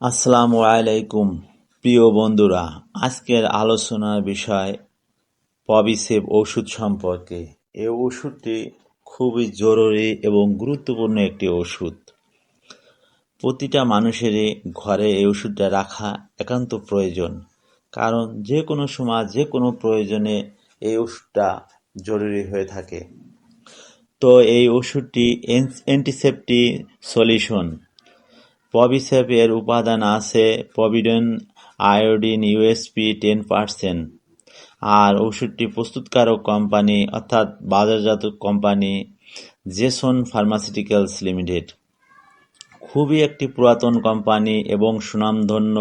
আসসালামু আলাইকুম, প্রিয় বন্ধুরা। আজকের আলোচনার বিষয় পবিসেভ ওষুধ সম্পর্কে। এই ওষুধটি খুবই জরুরি এবং গুরুত্বপূর্ণ একটি ওষুধ। প্রতিটা মানুষেরই ঘরে এই ওষুধটা রাখা একান্ত প্রয়োজন। কারণ যে কোনো সময় যে কোনো প্রয়োজনে এই ওষুধটা জরুরি হয়ে থাকে। তো এই ওষুধটি অ্যান্টিসেপ্টি সলিউশন পবিসেপ এর উপাদান আছে povidone iodine USP ten percent. আর ওষুধটি প্রস্তুতকারক কোম্পানি, অর্থাৎ বাজারজাত কোম্পানি জেসন ফার্মাসিউটিক্যালস লিমিটেড। খুবই একটি পুরাতন কোম্পানি এবং সুনামধন্য,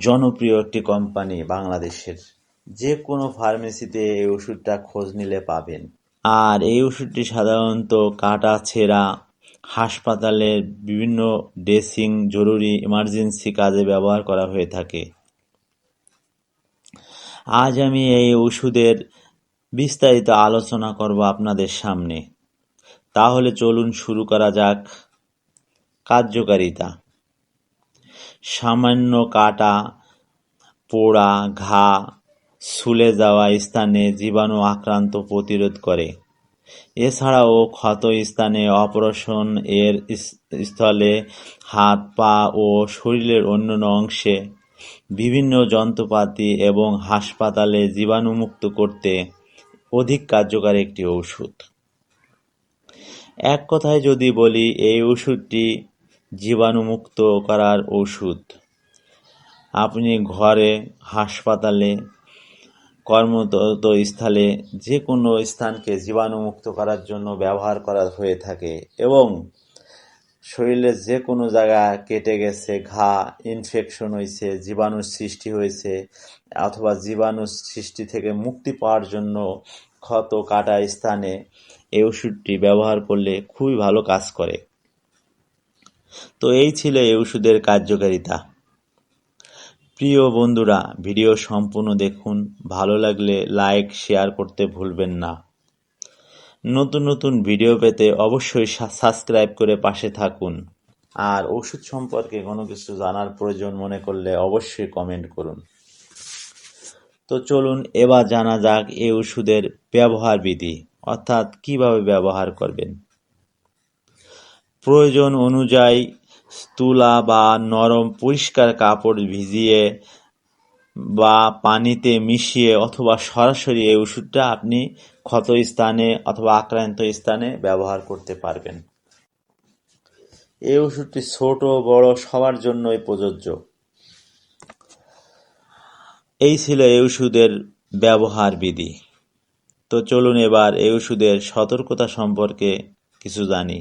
জনপ্রিয় একটি কোম্পানি বাংলাদেশের। যে কোনো ফার্মেসিতে এই ওষুধটা খোঁজ নিলে পাবেন। আর এই ওষুধটি সাধারণত কাটা, ছেঁড়া হাসপাতালের বিভিন্ন ড্রেসিং জরুরি ইমার্জেন্সি কাজে ব্যবহার করা হয়ে থাকে। আজ আমি এই ওষুধের বিস্তারিত আলোচনা করব আপনাদের সামনে। তাহলে চলুন শুরু করা যাক কার্যকারিতা। সামান্য কাটা, পোড়া, ঘা, সুলে যাওয়া স্থানে জীবাণু আক্রান্ত প্রতিরোধ করে। এছাড়াও ক্ষত স্থানে অপারেশন এর স্থলে হাত, পা ও শরীরের অন্যান্য অংশে বিভিন্ন যন্ত্রপাতি এবং হাসপাতালে জীবাণুমুক্ত করতে অধিক কার্যকর একটি ওষুধ এক কথায় যদি বলি, এই ওষুধটি জীবাণুমুক্ত করার ওষুধ আপনি ঘরে, হাসপাতালে কর্মরত স্থলে যে কোনো স্থানকে জীবাণুমুক্ত করার জন্য ব্যবহার করা হয়ে থাকে এবং শরীরের যে কোনো জায়গা কেটে গেছে, ঘা ইনফেকশন হয়েছে, জীবাণুর সৃষ্টি হয়েছে অথবা জীবাণুর সৃষ্টি থেকে মুক্তি পাওয়ার জন্য ক্ষত কাটা স্থানে এই ওষুধটি ব্যবহার করলে খুবই ভালো কাজ করে। তো এই ছিল এই ওষুধের কার্যকারিতা। প্রিয় বন্ধুরা, ভিডিও সম্পূর্ণ দেখুন। ভালো লাগলে লাইক, শেয়ার করতে ভুলবেন না। নতুন নতুন ভিডিও পেতে অবশ্যই সাবস্ক্রাইব করে পাশে থাকুন। আর ওষুধ সম্পর্কে কোনো কিছু জানার প্রয়োজন মনে করলে অবশ্যই কমেন্ট করুন। তো চলুন, এবার জানা যাক এই ওষুধের ব্যবহার বিধি, অর্থাৎ কীভাবে ব্যবহার করবেন। প্রয়োজন অনুযায়ী তুলা বা নরম পরিষ্কার কাপড় ভিজিয়ে বা পানিতে মিশিয়ে অথবা সরাসরি এই ওষুধটা আপনি ক্ষত স্থানে অথবা আক্রান্ত স্থানে ব্যবহার করতে পারবেন। এই ওষুধটি ছোট, বড়, সবার জন্যই প্রযোজ্য। এই ছিল এই ওষুধের ব্যবহার বিধি। তো চলুন এবার এই ওষুধের সতর্কতা সম্পর্কে কিছু জানি।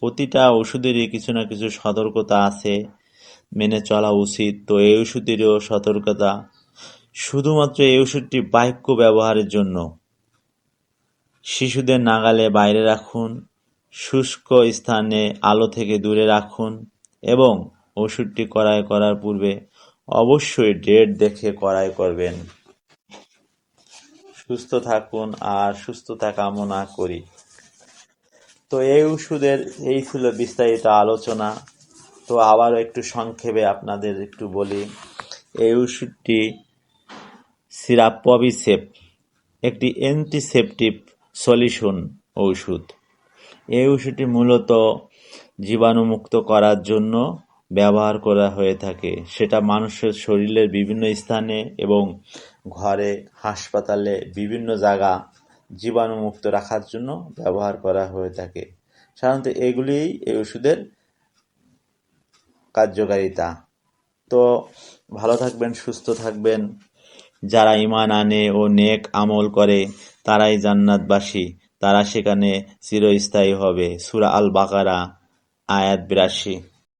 প্রতিটা ওষুধেরই কিছু না কিছু সতর্কতা আছে, মেনে চলা উচিত। তো এই ওষুধেরও সতর্কতা। শুধুমাত্র এই ওষুধটি বাক্য ব্যবহারের জন্য। শিশুদের নাগালে বাইরে রাখুন, শুষ্ক স্থানে আলো থেকে দূরে রাখুন এবং ওষুধটি কড়াই করার পূর্বে অবশ্যই ডেট দেখে কড়াই করবেন। সুস্থ থাকুন আর সুস্থতা কামনা করি। তো এই ওষুধের, এই ছিল বিস্তারিত আলোচনা। তো আবারও একটু সংক্ষেপে আপনাদের একটু বলি। এই ওষুধটি সিরাপ পবিসেপ একটি অ্যান্টিসেপটিভ সলিউশন ঔষধ এই ওষুধটি মূলত জীবাণুমুক্ত করার জন্য ব্যবহার করা হয়ে থাকে। সেটা মানুষের শরীরের বিভিন্ন স্থানে এবং ঘরে, হাসপাতালে, বিভিন্ন জায়গা জীবাণুমুক্ত রাখার জন্য ব্যবহার করা হয়ে থাকে। সাধারণত এগুলিই এই ওষুধের কার্যকারিতা। তো ভালো থাকবেন, সুস্থ থাকবেন। যারা ইমান আনে ও নেক আমল করে, তারাই জান্নাতবাসী। তারা সেখানে চিরস্থায়ী হবে। সুরা আল বাকারা আয়াত বিরাশি।